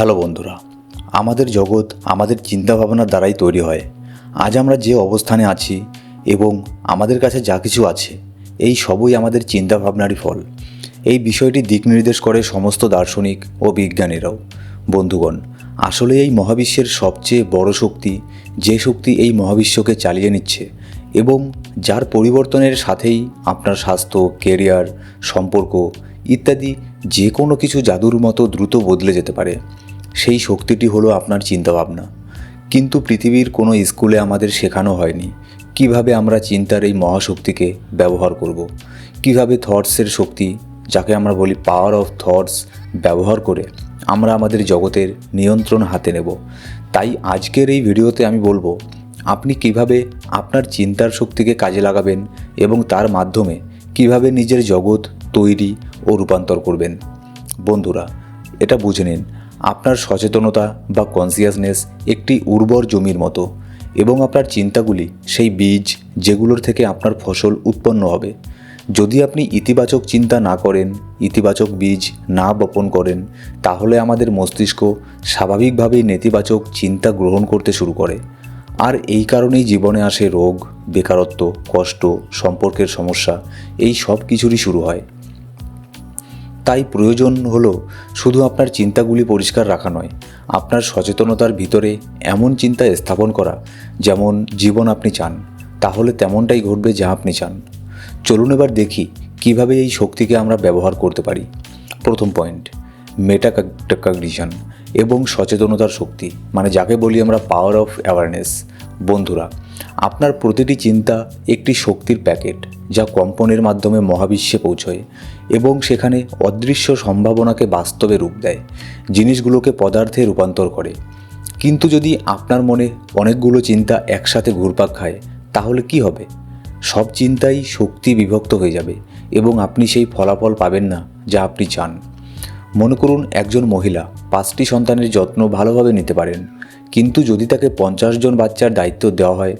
Hello বন্ধুরা, আমাদের জগৎ আমাদের চিন্তাভাবনার দ্বারাই তৈরি হয়। আজ আমরা যে অবস্থানে আছি এবং আমাদের কাছে যা কিছু আছে, এই সবই আমাদের চিন্তাভাবনারই ফল। এই বিষয়টি দিক নির্দেশ করে সমস্ত দার্শনিক ও বিজ্ঞানীরাও। বন্ধুগণ, আসলে এই মহাবিশ্বের সবচেয়ে বড় শক্তি যে শক্তি এই মহাবিশ্বকে চালিয়ে নিচ্ছে এবং যার পরিবর্তনের সাথেই আপনার স্বাস্থ্য, কেরিয়ার, সম্পর্ক ইত্যাদি যে কোনো কিছু জাদুর মতো দ্রুত বদলে যেতে পারে। সেই শক্তিটি হলো আপনার চিন্তাভাবনা। কিন্তু পৃথিবীর কোনো স্কুলে আমাদের শেখানো হয়নি কীভাবে আমরা চিন্তার এই মহাশক্তিকে ব্যবহার করব। কীভাবে থটসের শক্তি, যাকে আমরা বলি পাওয়ার অফ থটস ব্যবহার করে আমরা আমাদের জগতের নিয়ন্ত্রণ হাতে নেব। তাই আজকের এই ভিডিওতে আমি বলব, আপনি কীভাবে আপনার চিন্তার শক্তিকে কাজে লাগাবেন এবং তার মাধ্যমে কীভাবে নিজের জগৎ তৈরি ও রূপান্তর করবেন। বন্ধুরা, এটা বুঝে নিন আপনার সচেতনতা বা কনসিয়াসনেস একটি উর্বর জমির মতো এবং আপনার চিন্তাগুলি সেই বীজ যেগুলোর থেকে আপনার ফসল উৎপন্ন হবে। যদি আপনি ইতিবাচক চিন্তা না করেন, ইতিবাচক বীজ না বপন করেন, তাহলে আমাদের মস্তিষ্ক স্বাভাবিকভাবেই নেতিবাচক চিন্তা গ্রহণ করতে শুরু করে। আর এই কারণেই জীবনে আসে রোগ, বেকারত্ব, কষ্ট, সম্পর্কের সমস্যা, এই সব কিছুরই শুরু হয়। তাই প্রয়োজন হলো শুধু আপনার চিন্তাগুলি পরিষ্কার রাখা নয়, আপনার সচেতনতার ভিতরে এমন চিন্তা স্থাপন করা যেমন জীবন আপনি চান, তাহলে তেমনটাই ঘটবে যা আপনি চান। চলুন এবার দেখি কীভাবে এই শক্তিকে আমরা ব্যবহার করতে পারি। প্রথম পয়েন্ট, মেটাকাগনিশন এবং সচেতনতার শক্তি মানে যাকে বলি আমরা পাওয়ার অফ অ্যাওয়ারনেস বন্ধুরা। আপনার প্রতিটি চিন্তা একটি শক্তির প্যাকেট যা কম্পনের মাধ্যমে মহাবিশ্বে পৌঁছয় এবং সেখানে অদৃশ্য সম্ভাবনাকে বাস্তবে রূপ দেয়, জিনিসগুলোকে পদার্থে রূপান্তর করে। কিন্তু যদি আপনার মনে অনেকগুলো চিন্তা একসাথে ঘুরপাক খায়, তাহলে কি হবে? সব চিন্তাই শক্তি বিভক্ত হয়ে যাবে এবং আপনি সেই ফলাফল পাবেন না যা আপনি চান। মনে করুন একজন মহিলা পাঁচটি সন্তানের যত্ন ভালোভাবে নিতে পারেন, কিন্তু যদি তাকে পঞ্চাশ জন বাচ্চার দায়িত্ব দেওয়া হয়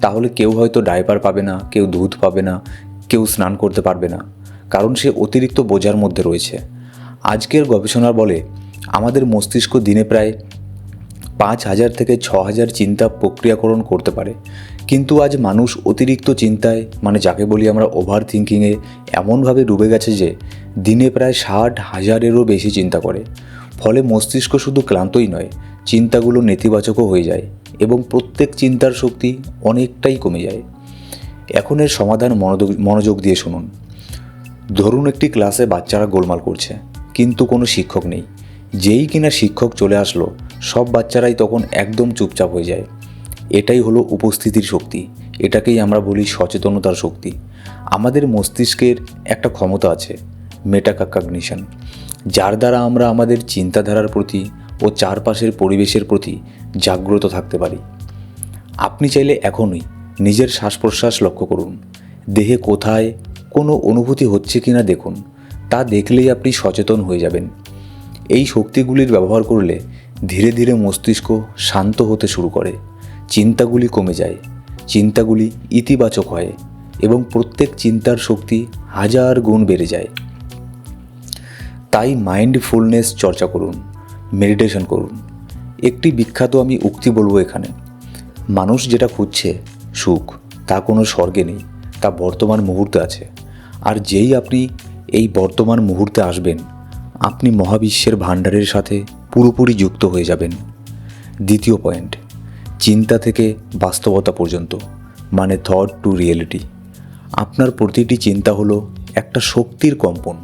তাহলে কেউ হয়তো ডাইপার পাবে না, কেউ দুধ পাবে না, কেউ স্নান করতে পারবে না। কারণ সে অতিরিক্ত বোঝার মধ্যে রয়েছে। আজকের গবেষণার বলে আমাদের মস্তিষ্ক দিনে প্রায় পাঁচ হাজার থেকে ছ হাজার চিন্তা প্রক্রিয়াকরণ করতে পারে। কিন্তু আজ মানুষ অতিরিক্ত চিন্তায় মানে যাকে বলি আমরা ওভার থিঙ্কিংয়ে এমনভাবে ডুবে গেছে যে দিনে প্রায় ষাট হাজারেরও বেশি চিন্তা করে। ফলে মস্তিষ্ক শুধু ক্লান্তই নয়, চিন্তাগুলো নেতিবাচকও হয়ে যায়। এবং প্রত্যেক চিন্তার শক্তি অনেকটাই কমে যায়। এখন এর সমাধান মনোযোগ দিয়ে শুনুন। ধরুন একটি ক্লাসে বাচ্চারা গোলমাল করছে, কিন্তু কোনো শিক্ষক নেই। যেই কিনা শিক্ষক চলে আসলো, সব বাচ্চারাই তখন একদম চুপচাপ হয়ে যায়। এটাই হলো উপস্থিতির শক্তি। এটাকেই আমরা বলি সচেতনতার শক্তি। আমাদের মস্তিষ্কের একটা ক্ষমতা আছে মেটাকাগনিশন যার দ্বারা আমরা আমাদের চিন্তাধারার প্রতি ও চারপাশের পরিবেশের প্রতি জাগ্রত থাকতে পারি। আপনি চাইলে এখনই নিজের শ্বাস প্রশ্বাস লক্ষ্য করুন। দেহে কোথায় কোনো অনুভূতি হচ্ছে কিনা দেখুন, তা দেখলেই আপনি সচেতন হয়ে যাবেন। এই শক্তিগুলির ব্যবহার করলে ধীরে ধীরে মস্তিষ্ক শান্ত হতে শুরু করে, চিন্তাগুলি কমে যায়, চিন্তাগুলি ইতিবাচক হয় এবং প্রত্যেক চিন্তার শক্তি হাজার গুণ বেড়ে যায়। তাই মাইন্ডফুলনেস চর্চা করুন। মেডিটেশন করুন। একটি বিখ্যাত আমি উক্তি বলব এখানে। মানুষ যেটা খুঁজছে সুখ, তা কোনো স্বর্গে নেই, তা বর্তমান মুহূর্তে আছে। আর যেই আপনি এই বর্তমান মুহূর্তে আসবেন, আপনি মহাবিশ্বের ভাণ্ডারের সাথে পুরোপুরি যুক্ত হয়ে যাবেন। দ্বিতীয় পয়েন্ট, চিন্তা থেকে বাস্তবতা পর্যন্ত মানে থট টু রিয়েলিটি আপনার প্রতিটি চিন্তা হলো একটা শক্তির কম্পন।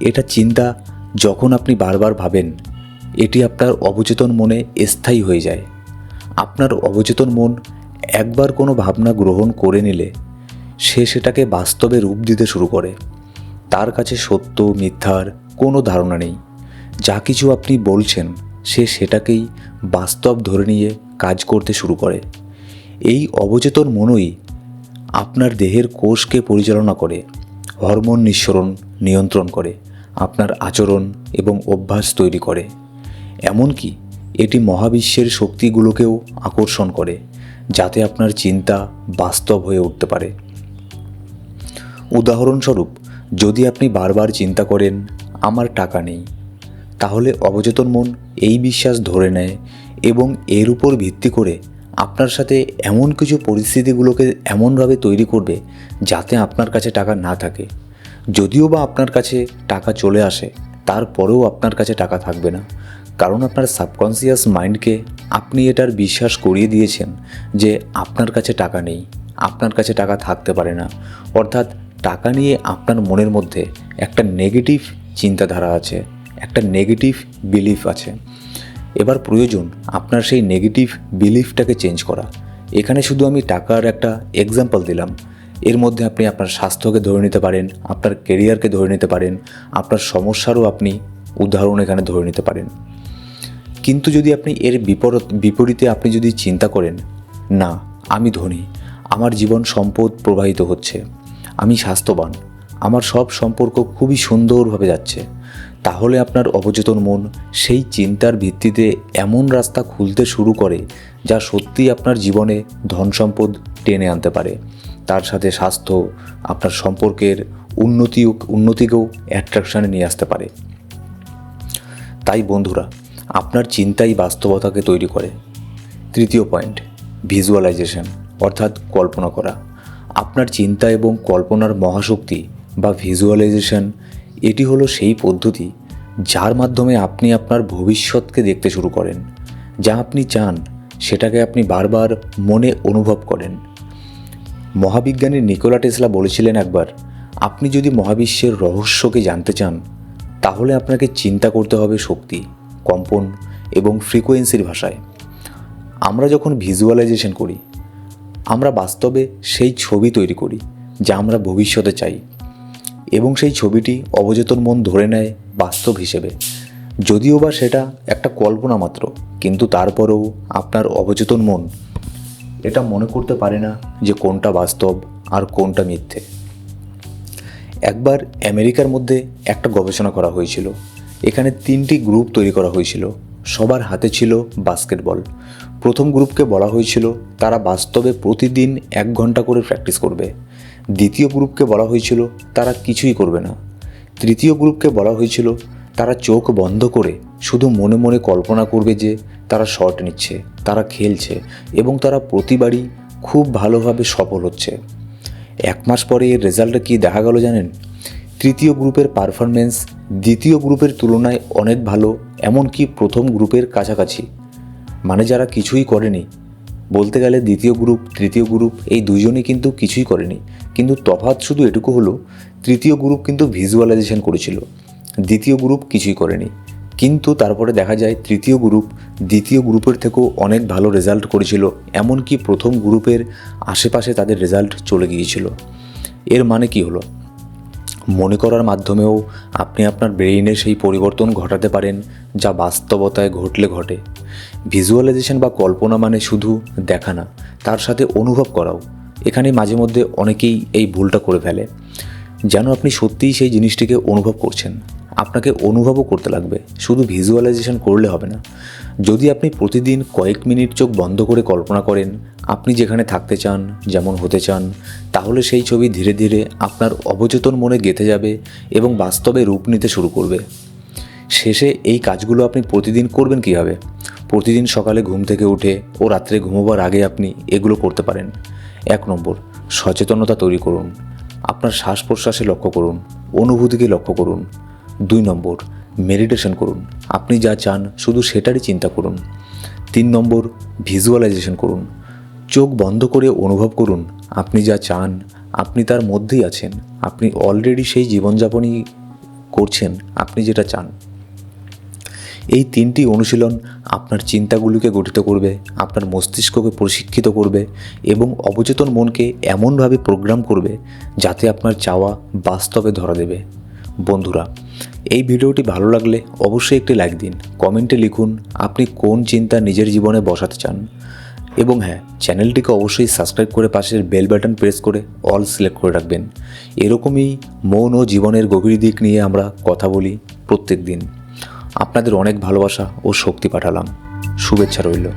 এটা চিন্তা যখন আপনি বারবার ভাবেন এটি আপনার অবচেতন মনে স্থায়ী হয়ে যায়। আপনার অবচেতন মন একবার কোনো ভাবনা গ্রহণ করে নিলে সে সেটাকে বাস্তবে রূপ দিতে শুরু করে। তার কাছে সত্য, মিথ্যার কোনো ধারণা নেই। যা কিছু আপনি বলছেন, সে সেটাকেই বাস্তব ধরে নিয়ে কাজ করতে শুরু করে। এই অবচেতন মনই আপনার দেহের কোষকে পরিচালনা করে, হরমোন নিঃসরণ, নিয়ন্ত্রণ করে, আপনার আচরণ এবং অভ্যাস তৈরি করে। এমনকি এটি মহাবিশ্বের শক্তিগুলোকেও আকর্ষণ করে, যাতে আপনার চিন্তা বাস্তব হয়ে উঠতে পারে। উদাহরণস্বরূপ, যদি আপনি বারবার চিন্তা করেন, আমার টাকা নেই, তাহলে অবচেতন মন এই বিশ্বাস ধরে নেয় এবং এর উপর ভিত্তি করে আপনার সাথে এমন কিছু পরিস্থিতিগুলোকে এমনভাবে তৈরি করবে যাতে আপনার কাছে টাকা না থাকে। যদিও বা আপনার কাছে টাকা চলে আসে, তারপরেও আপনার কাছে টাকা থাকবে না। কারণ আপনার সাবকনসিয়াস মাইন্ডকে আপনি এটার বিশ্বাস করিয়ে দিয়েছেন যে আপনার কাছে টাকা নেই, আপনার কাছে টাকা থাকতে পারে না। অর্থাৎ টাকা নিয়ে আপনার মনের মধ্যে একটা নেগেটিভ চিন্তাধারা আছে, একটা নেগেটিভ বিলিফ আছে। এবার প্রয়োজন আপনার সেই নেগেটিভ বিলিফটাকে চেঞ্জ করা। এখানে শুধু আমি টাকার একটা এক্সাম্পল দিলাম। এর মধ্যে আপনি আপনার স্বাস্থ্যকে ধরে নিতে পারেন, আপনার কেরিয়ারকে ধরে নিতে পারেন, আপনার সমস্যারও আপনি উদাহরণ এখানে ধরে নিতে পারেন। কিন্তু যদি আপনি এর বিপরীত বিপরীতে আপনি যদি চিন্তা করেন, না, আমি ধনী, আমার জীবন সম্পদ প্রবাহিত হচ্ছে, আমি স্বাস্থ্যবান, আমার সব সম্পর্ক খুবই সুন্দরভাবে যাচ্ছে, তাহলে আপনার অবচেতন মন সেই চিন্তার ভিত্তিতে এমন রাস্তা খুলতে শুরু করে যা সত্যিই আপনার জীবনে ধন সম্পদ টেনে আনতে পারে। তার সাথে স্বাস্থ্য আপনার সম্পর্কের উন্নতি উন্নতিকেও অ্যাট্রাকশানে নিয়ে আসতে পারে। তাই বন্ধুরা আপনার চিন্তাই বাস্তবতাকে তৈরি করে। তৃতীয় পয়েন্ট, ভিজুয়ালাইজেশন, অর্থাৎ কল্পনা করা। আপনার চিন্তা এবং কল্পনার মহাশক্তি বা ভিজুয়ালাইজেশন, এটি হলো সেই পদ্ধতি যার মাধ্যমে আপনি আপনার ভবিষ্যৎকে দেখতে শুরু করেন। যা আপনি চান, সেটাকে আপনি বারবার মনে অনুভব করেন। মহাবিজ্ঞানী নিকোলা টেসলা বলেছিলেন একবার, আপনি যদি মহাবিশ্বের রহস্যকে জানতে চান, তাহলে আপনাকে চিন্তা করতে হবে শক্তি। কম্পন এবং ফ্রিকোয়েন্সির ভাষায়। আমরা যখন ভিজুয়ালাইজেশন করি, আমরা বাস্তবে সেই ছবি তৈরি করি যা আমরা ভবিষ্যতে চাই এবং সেই ছবিটি অবচেতন মন ধরে নেয় বাস্তব হিসেবে। যদিও বা সেটা একটা কল্পনা মাত্র, কিন্তু তারপরেও আপনার অবচেতন মন এটা মনে করতে পারে না যে কোনটা বাস্তব আর কোনটা মিথ্যে। একবার আমেরিকার মধ্যে একটা গবেষণা করা হয়েছিল। এখানে তিনটি গ্রুপ তৈরি করা হয়েছিল। সবার হাতে ছিল বাস্কেটবল। প্রথম গ্রুপকে বলা হয়েছিল, তারা বাস্তবে প্রতিদিন এক ঘণ্টা করে প্র্যাকটিস করবে। দ্বিতীয় গ্রুপকে বলা হয়েছিল, তারা কিছুই করবে না। তৃতীয় গ্রুপকে বলা হয়েছিল, তারা চোখ বন্ধ করে শুধু মনে মনে কল্পনা করবে যে তারা শট নিচ্ছে, তারা খেলছে এবং তারা প্রতিবারই খুব ভালোভাবে সফল হচ্ছে। এক মাস পরে এর রেজাল্টটা কী দেখা গেল জানেন? তৃতীয় গ্রুপের পারফরমেন্স দ্বিতীয় গ্রুপের তুলনায় অনেক ভালো, এমনকি প্রথম গ্রুপের কাছাকাছি। মানে যারা কিছুই করেনি। বলতে গেলে দ্বিতীয় গ্রুপ, তৃতীয় গ্রুপ, এই দুজনে কিন্তু কিছুই করেনি। কিন্তু তফাৎ শুধু এটুকু হলো, তৃতীয় গ্রুপ কিন্তু ভিজুয়ালাইজেশন করেছিল। দ্বিতীয় গ্রুপ কিছুই করেনি। কিন্তু তারপরে দেখা যায় তৃতীয় গ্রুপ দ্বিতীয় গ্রুপের থেকেও অনেক ভালো রেজাল্ট করেছিল, এমনকি প্রথম গ্রুপের আশেপাশে তাদের রেজাল্ট চলে গিয়েছিল। এর মানে কি হলো? মনে করার মাধ্যমেও আপনি আপনার ব্রেইনে সেই পরিবর্তন ঘটাতে পারেন যা বাস্তবতায় ঘটলে ঘটে। ভিজুয়ালাইজেশন বা কল্পনা মানে শুধু দেখা না, তার সাথে অনুভব করাও। এখানে মাঝে মধ্যে অনেকেই এই ভুলটা করে ফেলে। যেন আপনি সত্যিই সেই জিনিসটিকে অনুভব করছেন। আপনাকে অনুভবও করতে লাগবে। শুধু ভিজুয়ালাইজেশন করলে হবে না। যদি আপনি প্রতিদিন কয়েক মিনিট চোখ বন্ধ করে কল্পনা করেন, আপনি যেখানে থাকতে চান, যেমন হতে চান, তাহলে সেই ছবি ধীরে ধীরে আপনার অবচেতন মনে গেঁথে যাবে এবং বাস্তবে রূপ নিতে শুরু করবে। শেষে এই কাজগুলো আপনি প্রতিদিন করবেন কীভাবে? প্রতিদিন সকালে ঘুম থেকে উঠে ও রাত্রে ঘুমোবার আগে আপনি এগুলো করতে পারেন। এক নম্বর, সচেতনতা তৈরি করুন। আপনার শ্বাস প্রশ্বাসে লক্ষ্য করুন, অনুভূতিকে লক্ষ্য করুন। দুই নম্বর মেডিটেশন করুন। আপনি যা চান শুধু সেটারই চিন্তা করুন। তিন নম্বর ভিজুয়ালাইজেশন করুন। চোখ বন্ধ করে অনুভব করুন, আপনি যা চান, আপনি তার মধ্যেই আছেন। আপনি অলরেডি সেই জীবনযাপনই করছেন, আপনি যেটা চান। এই তিনটি অনুশীলন আপনার চিন্তাগুলিকে গঠিত করবে, আপনার মস্তিষ্ককে প্রশিক্ষিত করবে এবং অবচেতন মনকে এমনভাবে প্রোগ্রাম করবে যাতে আপনার চাওয়া বাস্তবে ধরা দেবে। বন্ধুরা এই ভিডিওটি ভালো লাগলে অবশ্যই একটি লাইক দিন, কমেন্টে লিখুন আপনি কোন চিন্তা নিজের জীবনে বসাতে চান। এবং হ্যাঁ চ্যানেলটিকে অবশ্যই সাবস্ক্রাইব করে পাশের বেল বাটন প্রেস করে অল সিলেক্ট করে রাখবেন। এরকমই মন ও জীবনের গভীর দিক নিয়ে আমরা কথা বলি প্রত্যেক দিন আপনাদের অনেক ভালোবাসা ও শক্তি পাঠালাম। শুভেচ্ছা রইল।